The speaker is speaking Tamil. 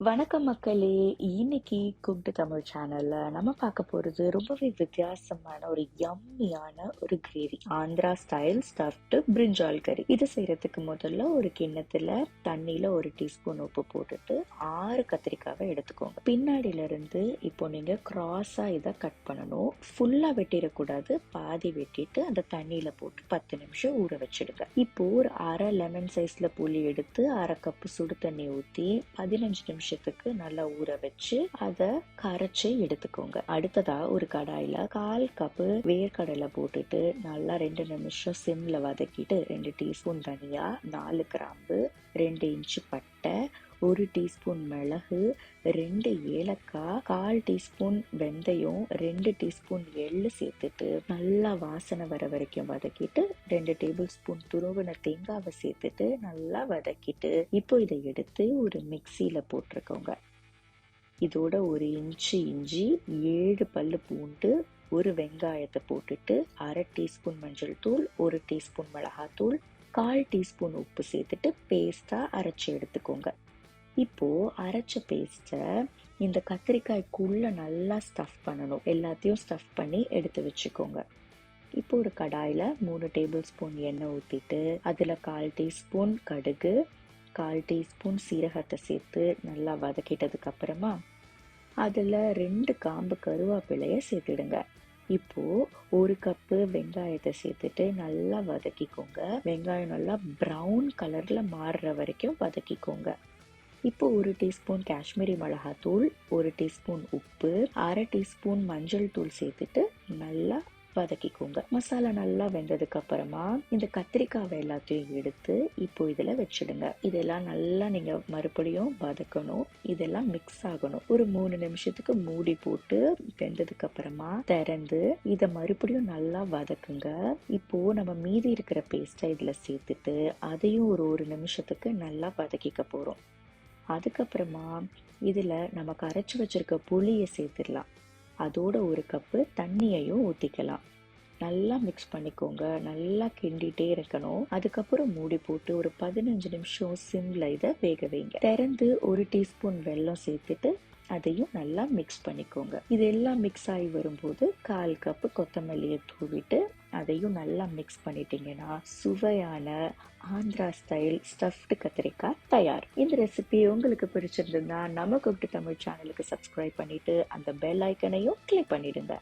வணக்கம் மக்களே! இன்னைக்கு குக்டு தமிழ் சேனல்ல நம்ம பார்க்க போறது ரொம்பவே வித்தியாசமான ஒரு யம்மியான ஒரு gravy. Andhra style stuffed brinjal கறி. இது செய்யறதுக்கு முதல்ல ஒரு கிண்ணத்துல தண்ணியில ஒரு டீஸ்பூன் உப்பு போட்டுட்டு ஆறு கத்திரிக்காவை எடுத்துக்கோங்க. பின்னாடில இருந்து இப்போ நீங்க கிராஸா இதை கட் பண்ணணும். ஃபுல்லா வெட்டிடக்கூடாது பாதி வெட்டிட்டு அந்த தண்ணியில போட்டு 10 நிமிஷம் ஊற வச்சிடுங்க. இப்போ ஒரு அரை லெமன் சைஸ்ல புளி எடுத்து 1/2 கப் சுடு தண்ணி ஊத்தி 15 நிமிஷத்துக்கு நல்லா ஊற வச்சு அதை கரைச்சி எடுத்துக்கோங்க. அடுத்ததா ஒரு கடாயில 1/4 கப்பு வேர்க்கடலை போட்டுட்டு நல்லா ரெண்டு நிமிஷம் சிம்ல வதக்கிட்டு ரெண்டு டீஸ்பூன் தனியா, நாலு கிராம்பு, ரெண்டு இன்ச்சு பட்டை, ஒரு டீஸ்பூன் மிளகு, ரெண்டு ஏலக்காய், 1/4 டீஸ்பூன் வெந்தயம், ரெண்டு டீஸ்பூன் எள்ளு சேர்த்துட்டு நல்லா வாசனை வர வரைக்கும் வதக்கிட்டு ரெண்டு டேபிள் ஸ்பூன் துருவின தேங்காவை சேர்த்துட்டு நல்லா வதக்கிட்டு இப்போ இதை எடுத்து ஒரு மிக்ஸியில போட்டிருக்கோங்க இதோட ஒரு இன்ச்சு இஞ்சி, ஏழு பல்லு பூண்டு, ஒரு வெங்காயத்தை போட்டுட்டு அரை டீஸ்பூன் மஞ்சள் தூள், ஒரு டீஸ்பூன் மிளகாத்தூள், 1/4 டீஸ்பூன் உப்பு சேர்த்துட்டு பேஸ்ட்டாக அரைச்சு எடுத்துக்கோங்க. இப்போ அரைச்ச பேஸ்ட்டை இந்த கத்திரிக்காய்க்குள்ளே நல்லா ஸ்டஃப் பண்ணணும். எல்லாத்தையும் ஸ்டஃப் பண்ணி எடுத்து வச்சுக்கோங்க. இப்போ ஒரு கடாயில் மூணு டேபிள் ஸ்பூன் எண்ணெய் ஊற்றிட்டு அதில் கால் டீஸ்பூன் கடுகு, 1/4 டீஸ்பூன் சீரகத்தை சேர்த்து நல்லா வதக்கிட்டதுக்கு அப்புறமா அதுல 2 காம்பு கருவேப்பிலையை சேர்த்துடுங்க. இப்போ ஒரு கப்பு வெங்காயத்தை சேர்த்துட்டு நல்லா வதக்கிக்கோங்க. வெங்காயம் நல்லா ப்ரவுன் கலரில் மாறுற வரைக்கும் வதக்கிக்கோங்க. இப்போ ஒரு டீஸ்பூன் காஷ்மீரி மிளகாத்தூள், ஒரு டீஸ்பூன் உப்பு, அரை டீஸ்பூன் மஞ்சள் தூள் சேர்த்துட்டு நல்லா வதக்கிக்கோங்க. மசாலா நல்லா வெந்ததுக்கு அப்புறமா இந்த கத்திரிக்காவை எல்லாத்தையும் எடுத்து இப்போ இதுல வச்சிடுங்க. இதெல்லாம் நல்லா நீங்க மறுபடியும் வதக்கணும். இதெல்லாம் மிக்ஸ் ஆகணும். ஒரு மூணு நிமிஷத்துக்கு மூடி போட்டு வெந்ததுக்கு அப்புறமா திறந்து இதை மறுபடியும் நல்லா வதக்குங்க. இப்போ நம்ம மீதி இருக்கிற பேஸ்டை இதுல சேர்த்துட்டு அதையும் ஒரு ஒரு நிமிஷத்துக்கு நல்லா வதக்கிக்க போறோம். அதுக்கப்புறமா இதில் நம்ம கரைச்சி வச்சிருக்க புளியை சேர்த்துடலாம். அதோட ஒரு கப்பு தண்ணியையும் ஊற்றிக்கலாம் நல்லா மிக்ஸ் பண்ணிக்கோங்க. நல்லா கிண்டிகிட்டே இருக்கணும். அதுக்கப்புறம் மூடி போட்டு ஒரு 15 நிமிஷம் சிம்ல இதை வேக வைங்க. திறந்து ஒரு டீஸ்பூன் வெல்லம் சேர்த்துட்டு அதையும் நல்லா மிக்ஸ் பண்ணிக்கோங்க. இது எல்லாம் மிக்ஸ் ஆகி வரும்போது 1/4 கப்பு கொத்தமல்லியை தூவிட்டு அதையும் நல்லா மிக்ஸ் பண்ணிட்டீங்கன்னா சுவையான ஆந்திரா ஸ்டைல் ஸ்டஃப்டு கத்திரிக்காய் தயார். இந்த ரெசிபி உங்களுக்கு பிடிச்சிருந்ததுன்னா நம்ம குக்டு தமிழ் சேனலுக்கு சப்ஸ்கிரைப் பண்ணிட்டு அந்த பெல் ஐக்கனையும் கிளிக் பண்ணிடுங்க.